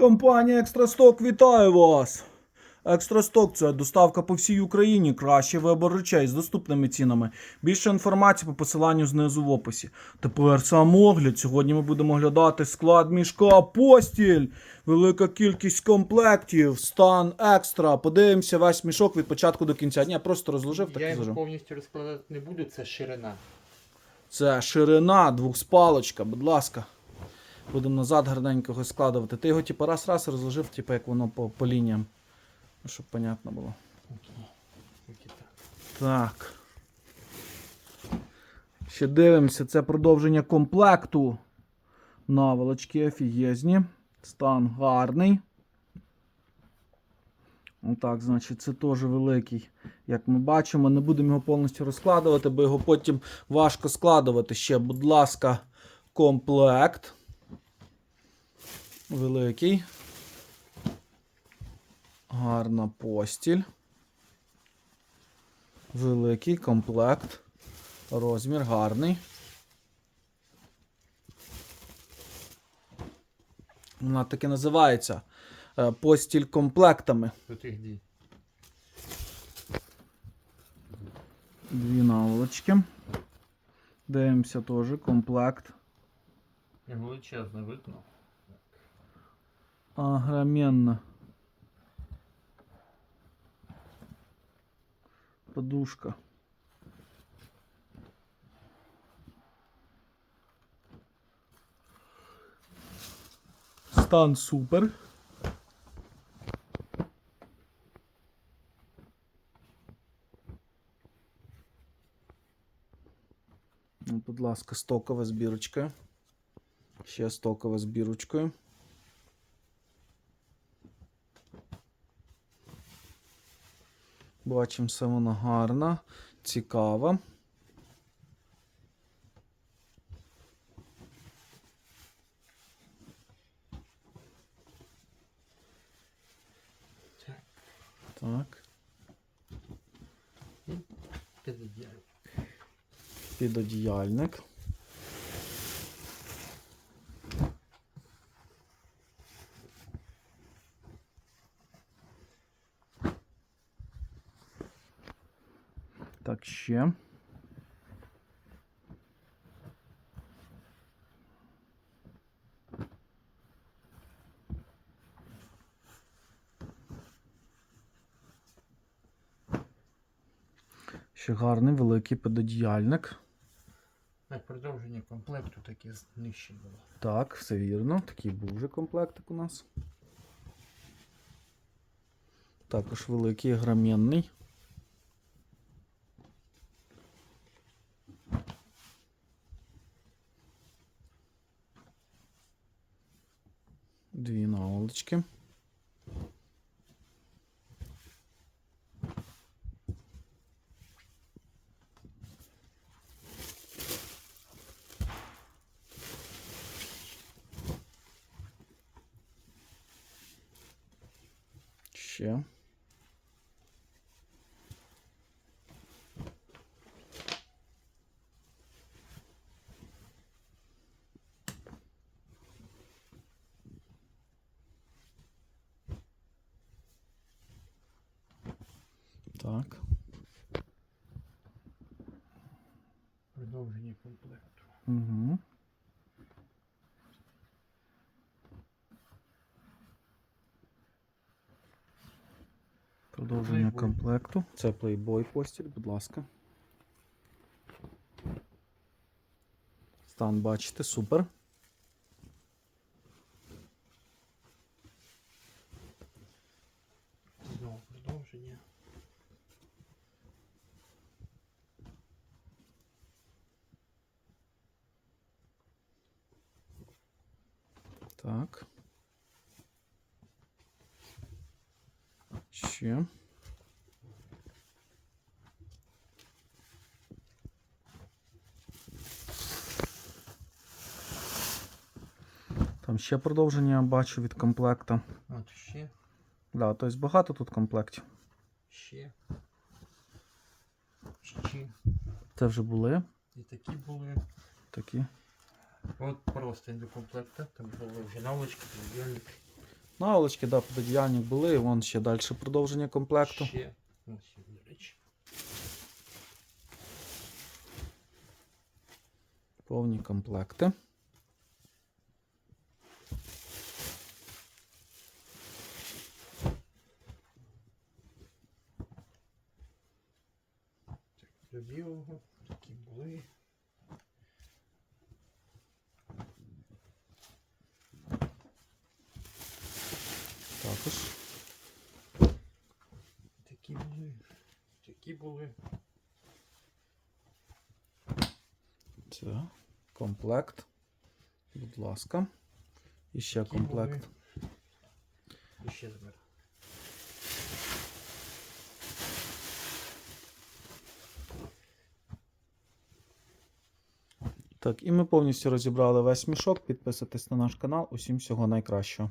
Компанія Екстрасток вітає вас! Екстрасток це доставка по всій Україні, кращий вибор речей з доступними цінами. Більше інформації по посиланню знизу в описі. Тепер сам огляд. Сьогодні ми будемо оглядати склад мішка постіль. Велика кількість комплектів, стан екстра. Подивимося весь мішок від початку до кінця. Ні, просто розложив, так Я його повністю розкладати не буду, це ширина. Це ширина, двохспалочка, будь ласка. Будемо назад гарненько складувати. Ти його типу раз-раз розложив, типу, як воно по, по лініям. Ну, Щоб понятно було. Так. Ще дивимося, це продовження комплекту. Наволочки офігезні. Стан гарний. Отак, значить, це теж великий. Як ми бачимо, не будемо його повністю розкладувати, бо його потім важко складувати. Ще, будь ласка, комплект. Великий. Гарна постіль. Великий комплект. Розмір гарний. Вона таки називається е, постіль комплектами. Тут їх дві. Дві наволочки. Дивимося теж комплект. Величезне вікно. Огроменна. Подушка. Стан супер. Ну, Будь ласка, стокова збірочка. Ще стокова збірочкою. Бачимо, все вона гарна, цікава. Так. Підодіяльник. підодіяльник. Так, ще. Ще гарний великий підодіяльник. Так, продовження комплекту таке нижче було. Так, все вірно. Такий був вже комплектик у нас. Також великий громінний. Дві наволочки. Ще. Так. Продовження комплекту. Угу. Продовження Playboy. комплекту. Це Playboy постіль, будь ласка. Стан бачите, супер. Знову продовження. Так. Ще. Там ще продовження я бачу від комплекта. От ще, Да, тобто багато тут комплектів. ще. Ще. Це вже були І такі були. такі. От просто до комплекта. Там були вже наволочки, підодіяльник. Наволочки, да, пододіяльник були, вон ще далі продовження комплекту. Ще. Ось до речі. Повні комплекти. До білого такі були. Також. Такі були. Такі були. Це комплект. Будь ласка. І ще Такі комплект. були. І ще зверху. Так, і ми повністю розібрали весь мішок. Підписуйтесь на наш канал. Усім всього найкращого.